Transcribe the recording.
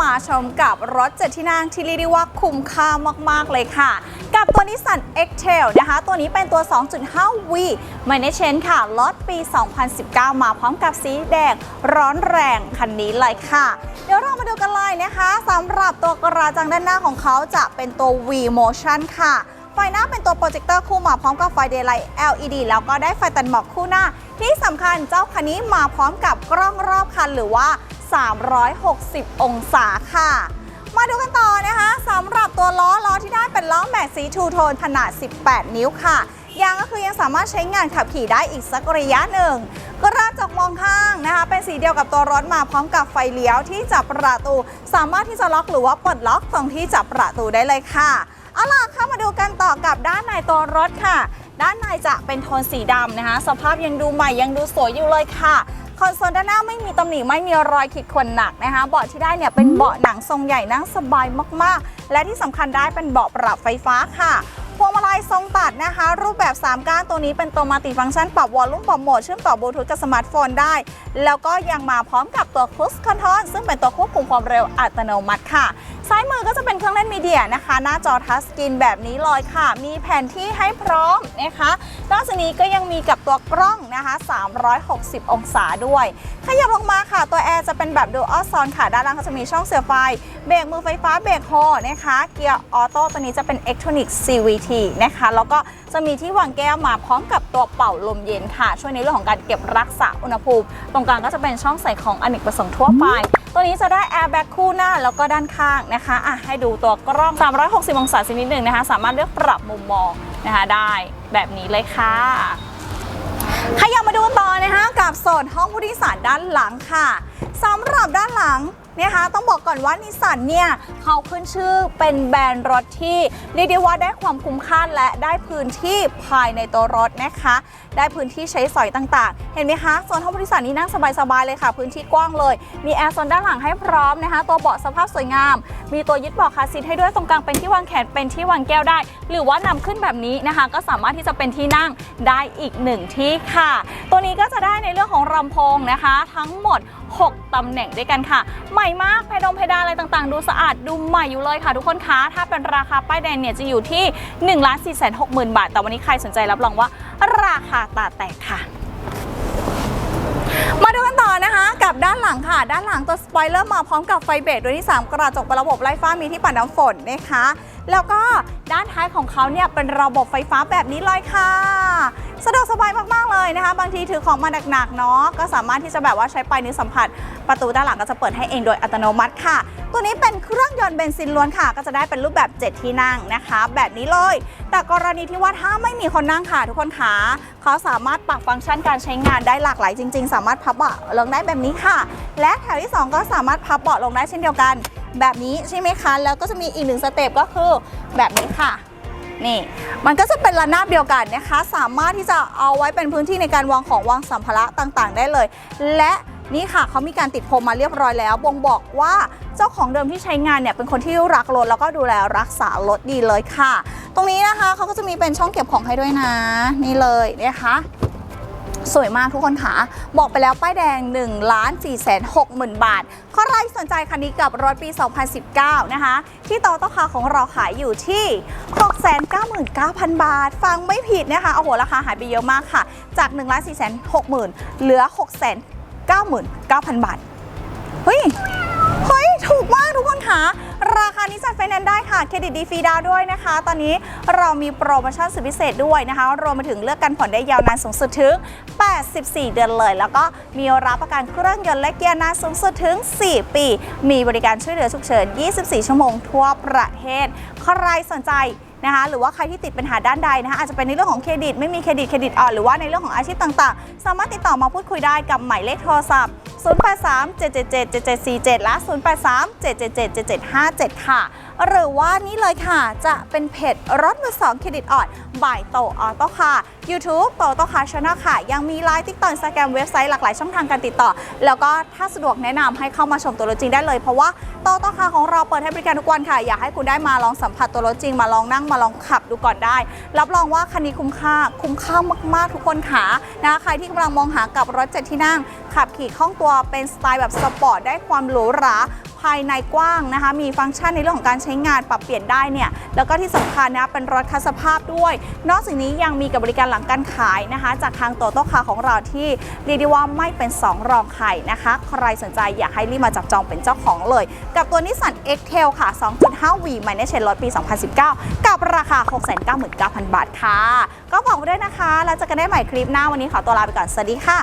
มาชมกับรถเจ็ดที่นั่งที่เรียกได้ว่าคุ้มค่ามาก ๆ เลยค่ะ กับตัวนิสสัน X-Trail นะคะ ตัวนี้เป็นตัว 2.5V ไม่ได้เชนค่ะรถปี 2019 มาพร้อมกับสีแดงร้อนแรงคันนี้เลยค่ะ เดี๋ยวเรามาดูกันเลยนะคะสำหรับตัวกระจังด้านหน้าของเขาจะเป็นตัว V Motion ค่ะไฟหน้าเป็นตัวโปรเจคเตอร์คู่มาพร้อมกับไฟ Daylight LED แล้วก็ได้ไฟตัดหมอกคู่หน้า ที่สำคัญเจ้าคันนี้มาพร้อมกับกล้องรอบคันหรือว่า 360 องศาค่ะ มาดูกันต่อนะคะสำหรับตัวล้อล้อที่ได้เป็นล้อแม็กสีทูโทนขนาด 18 นิ้วค่ะยางก็คือยังสามารถใช้งานขับขี่ได้อีกสักระยะหนึ่งกระจกมองข้างนะคะ เป็นสีเดียวกับตัวรถมาพร้อมกับไฟเลี้ยวที่จับประตู สามารถที่จะล็อกหรือว่าปลดล็อกตรงที่จับประตูได้เลยค่ะเอาล่ะเข้ามาดูกันต่อกับด้านในตัวรถค่ะ ด้านในจะเป็นโทนสีดำนะคะ สภาพยังดูใหม่ยังดูสวยอยู่เลยค่ะ คอนโซลด้านหน้าไม่มีตำหนิไม่มีรอยขีดข่วนหนักนะคะ เบาะที่ได้เนี่ยเป็นเบาะหนังทรงใหญ่นั่งสบายมากๆ และที่สำคัญได้เป็นเบาะปรับไฟฟ้าค่ะ พวงมาลัยทรงตัดนะคะ รูปแบบ 3 ก้านตัวนี้เป็นตัวมัลติฟังก์ชันปรับวอลลุ่มปรับโหมดเชื่อมต่อบลูทูธกับสมาร์ทโฟนได้ แล้วก็ยังมาพร้อมกับตัวค u สคอนโทรลซึ่งเป็นตัวควบคุมความเร็วอัตโนมัติค่ะ ซ้ายมือก็จะเป็นเครื่องเล่นมีเดียนะคะ หน้าจอทัชสกรีนแบบนี้เลยค่ะ มีแผนที่ให้พร้อมนะคะนอกจากนี้ก็ยังมีกับตัวกล้องนะคะ 360 องศาด้วย ขยับลงมาค่ะตัวแอ แบบดูอัลซอนค่ะ ด้านล่างก็จะมีช่องเสียบไฟ เบรกมือไฟฟ้าเบรกโฮนะคะ เกียร์ออโต้ตัวนี้จะเป็น Electronic CVT นะคะ แล้วก็จะมีที่วางแก้วมาพร้อมกับตัวเป่าลมเย็นค่ะ ช่วยในเรื่องของการเก็บรักษาอุณหภูมิ ตรงกลางก็จะเป็นช่องใส่ของอเนกประสงค์ทั่วไป ตัวนี้จะได้แอร์แบ็กคู่หน้าแล้วก็ด้านข้างนะคะอะให้ดูตัวกล้อง 360 องศาสักนิดหนึ่งนะคะ สามารถเลือกปรับมุมมองนะคะได้แบบนี้เลยค่ะ ขยับมาดูต่อนะคะกับโซนห้องผู้โดยสารด้านหลังค่ะสำหรับด้านหลัง นะคะต้องบอกก่อนว่านิสสันเนี่ยเขาขึ้นชื่อเป็นแบรนด์รถที่เรียกได้ว่าได้ความคุ้มค่าและได้พื้นที่ภายในตัวรถนะคะ ได้พื้นที่ใช้สอยต่างๆ เห็นไหมคะโซนห้องผู้โดยสารนี่นั่งสบายๆเลยค่ะ พื้นที่กว้างเลย มีแอร์โซนด้านหลังให้พร้อมนะคะ ตัวเบาะสภาพสวยงาม มีตัวยึดเบาะคาซีทให้ด้วยตรงกลางเป็นที่วางแขนเป็นที่วางแก้วได้ หรือว่านำขึ้นแบบนี้นะคะ ก็สามารถที่จะเป็นที่นั่งได้อีกหนึ่งที่ค่ะ ตัวนี้ก็จะได้ในเรื่องของลำโพงนะคะ ทั้งหมด 6 ตำแหน่งด้วยกันค่ะ ใหม่มากเพดงเพดานอะไรต่างๆ ดูสะอาดดูใหม่อยู่เลยค่ะ ทุกคนคะ ถ้าเป็นราคาป้ายแดงเนี่ยจะอยู่ที่1 4 6 0 0 0 0บาท แต่วันนี้ใครสนใจรับรองว่า ราคาตาแตกค่ะมาดูกันต่อนะคะ กับด้านหลังค่ะ ด้านหลังตัวสปอยเลอร์มาพร้อมกับไฟเบรกโดยที่ 3 กระจกป็นระบบไล่ฟ้ามีที่ปัดน้ำฝนนะคะ แล้วก็ด้านท้ายของเขาเนี่ยเป็นระบบไฟฟ้าแบบนี้เลยค่ะ สะดวกสบายมากๆเลยนะคะ บางทีถือของมาหนักๆเนาะก็สามารถที่จะแบบว่าใช้ปลายนิ้วสัมผัส ประตูด้านหลังก็จะเปิดให้เองโดยอัตโนมัติค่ะ ตัวนี้เป็นเครื่องยนต์เบนซินล้วนค่ะ ก็จะได้เป็นรูปแบบ 7 ที่นั่งนะคะ แบบนี้เลย แต่กรณีที่ว่าถ้าไม่มีคนนั่งค่ะทุกคนขาเขาสามารถปรับฟังก์ชันการใช้งานได้หลากหลายจริง ๆ สามารถพับเบาะลงได้แบบนี้ค่ะ และแถวที่ 2 ก็สามารถพับเบาะลงได้เช่นเดียวกันแบบนี้ใช่ไหมคะ แล้วก็จะมีอีกหนึ่งสเต็ปก็คือแบบนี้ค่ะ นี่ มันก็จะเป็นระนาบเดียวกันนะคะ สามารถที่จะเอาไว้เป็นพื้นที่ในการวางของวางสัมภาระต่างๆ ได้เลย และนี่ค่ะเขามีการติดพรมมาเรียบร้อยแล้ว บ่งบอกว่าเจ้าของเดิมที่ใช้งานเนี่ยเป็นคนที่รักรถแล้วก็ดูแลรักษารถดีเลยค่ะ ตรงนี้นะคะเขาก็จะมีเป็นช่องเก็บของให้ด้วยนะ นี่เลยนะคะ สวยมากทุกคนค่ะ บอกไปแล้วป้ายแดง1ล้าน4แสน6หมื่นบาทใครสนใจคันนี้กับรถปี 2019 นะคะ ที่ต่อต้คาของเราขายอยู่ที่ 699,000 บาท ฟังไม่ผิดนะคะ โอ้โห ราคาหายไปเยอะมากค่ะ จาก1ล้าน4แสน6หมื่นเหลือ 699,000 บาท เฮ้ยเฮ้ย ถูกมากทุกคนค่ะ ราคานี้จัดไฟแนนซ์ได้ค่ะ เครดิตดีฟรีดาวด้วยนะคะ ตอนนี้เรามีโปรโมชั่นสุดพิเศษด้วยนะคะ รวมไปถึงเลือกกันผ่อนได้ยาวนานสูงสุดถึง 84 เดือนเลย แล้วก็มีรับประกันเครื่องยนต์และเกียร์นานสูงสุดถึง 4 ปี มีบริการช่วยเหลือฉุกเฉิน 24 ชั่วโมงทั่วประเทศ ใครสนใจ นะคะหรือว่าใครที่ติดปัญหาด้านใดนะคะอาจจะเป็นในเรื่องของเครดิตไม่มีเครดิตเครดิตอ่อนหรือว่าในเรื่องของอาชีพต่างๆ สามารถติดต่อมาพูดคุยได้กับหมายเลขโทรศัพท์ 083 777 7747 และ 083 777 7757 ค่ะ หรือว่านี่เลยค่ะจะเป็นเพจรถมือสองเครดิตอ่อนบ่ายโตออโต้ค่ะ YouTube โตโต้ค่ะช n น l ค่ะ ยังมีไลน์ติ๊กตอกอินสแกมเว็บไซต์หลากหลายช่องทางการติดต่อ แล้วก็ถ้าสะดวกแนะนำให้เข้ามาชมตัวรถจริงได้เลยเพราะว่าโตโต้ค่ะของเราเปิดให้บริการทุกวันค่ะ อยากให้คุณได้มาลองสัมผัสตัวรถจริงมาลองนั่งมาลองขับดูก่อนได้ รับรองว่าคันนี้คุ้มค่า คุ้มค่ามากๆทุกคนค่ะนะใครที่กำลังมองหากับรถเจ็ดที่นั่ง ขับขี่คล่องตัวเป็นสไตล์แบบสปอร์ตได้ความหรูหราภายในกว้างนะคะ มีฟังก์ชันในเรื่องของการใช้งานปรับเปลี่ยนได้เนี่ย แล้วก็ที่สำคัญนะเป็นรถคัสภาพด้วย นอกจากนี้ยังมีกับบริการหลังการขายนะคะ จากทางโตโต้คาของเราที่เรียกได้ว่าไม่เป็น 2 รองใครนะคะ ใครสนใจอยากให้รีบมาจับจองเป็นเจ้าของเลย กับตัวนิสสัน X-Trail ค่ะ 2.5V หมายเลขเชนรถปี 2019 กับราคา 699,000 บาทค่ะ ก็ฝากไว้ด้วยนะคะ แล้วเจอกันได้ใหม่คลิปหน้าวันนี้ขอตัวลาไปก่อน สวัสดีค่ะ